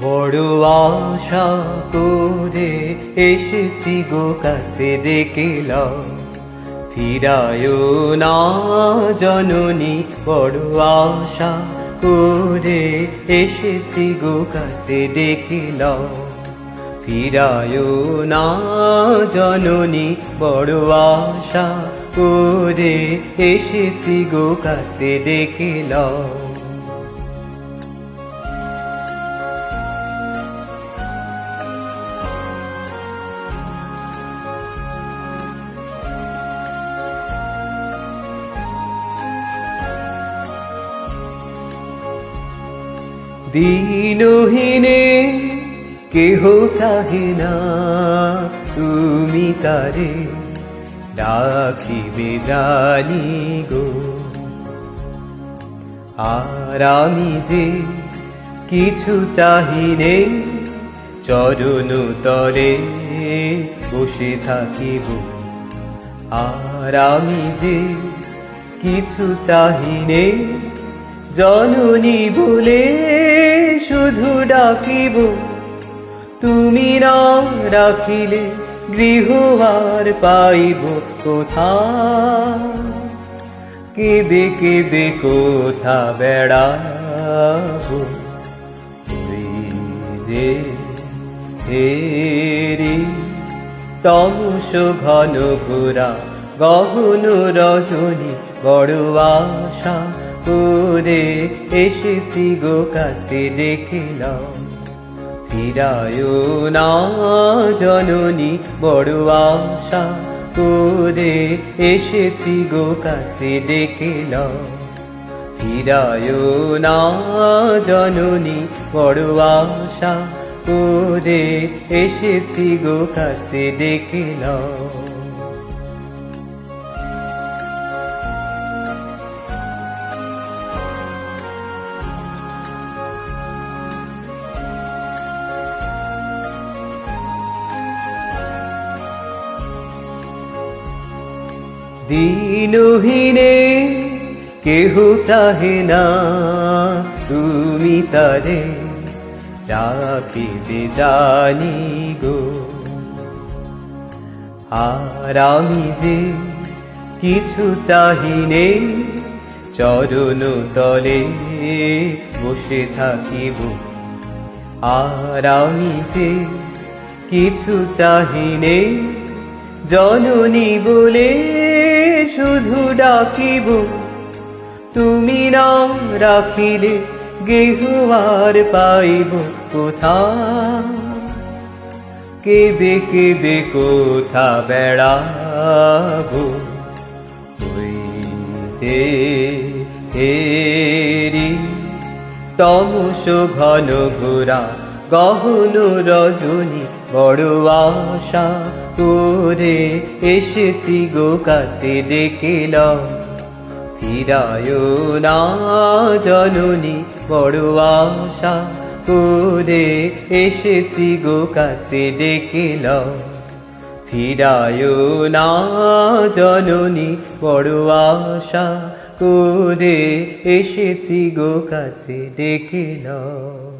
বড় আশা করে এসেছি গো কাছে ডেকেলাম ফিরায় না জননী, বড় আশা করে এসেছি গো কাছে ডেকেলাম ফিরায় না জননী, বড় আশা করে এসেছি গো কাছে ডেকেলাম দিনহীনে কেহ চাহে না, তুমি তারে ডাকিবে জানি গো। আর আমি যে কিছু চাহিনে চরণ তরে বসে থাকিব। আর আমি যে কিছু চাহিনে জননী বলে শুধু ডাকিব, তুমি না রাখিলে গৃহ আর পাইব কোথা কেঁদে কেঁদে কোথা বেড়াবো? ওই যে হেরি তমস ঘন ঘোরা গহন রজনী বড় আশা। করে এসেছি গো কাছে ডেকেলাম ফিরায় না জননী, বড় আশা করে এসেছি গো কাছে ডেকেলাম ফিরায় না জননী, বড় আশা করে এসেছি গো কাছে ডেকেলাম দিনহীনে কেহ চাহে না, তুমি তারে রাখিবে জানি গো। আর আমি যে কিছু চাহিনে চরণ তলে বসে থাকিব। আর আমি যে কিছু চাহিনে জননী বলে শুধু ডাকিব, তুমি না রাখিলে গেহ আর পাইব কোথা কেঁদে কেঁদে কোথা বেড়াবো? ওই যে হেরি তমস ঘন ঘোরা গহন রজনী, বড় আশা করে এসেছি গো কাছে ডেকেলাম ফিরায় না জননী, বড় আশা করে এসেছি গো কাছে ডেকেলাম ফিরায় না জননী, বড় আশা করে এসেছি গো কাছে ডেকেলাম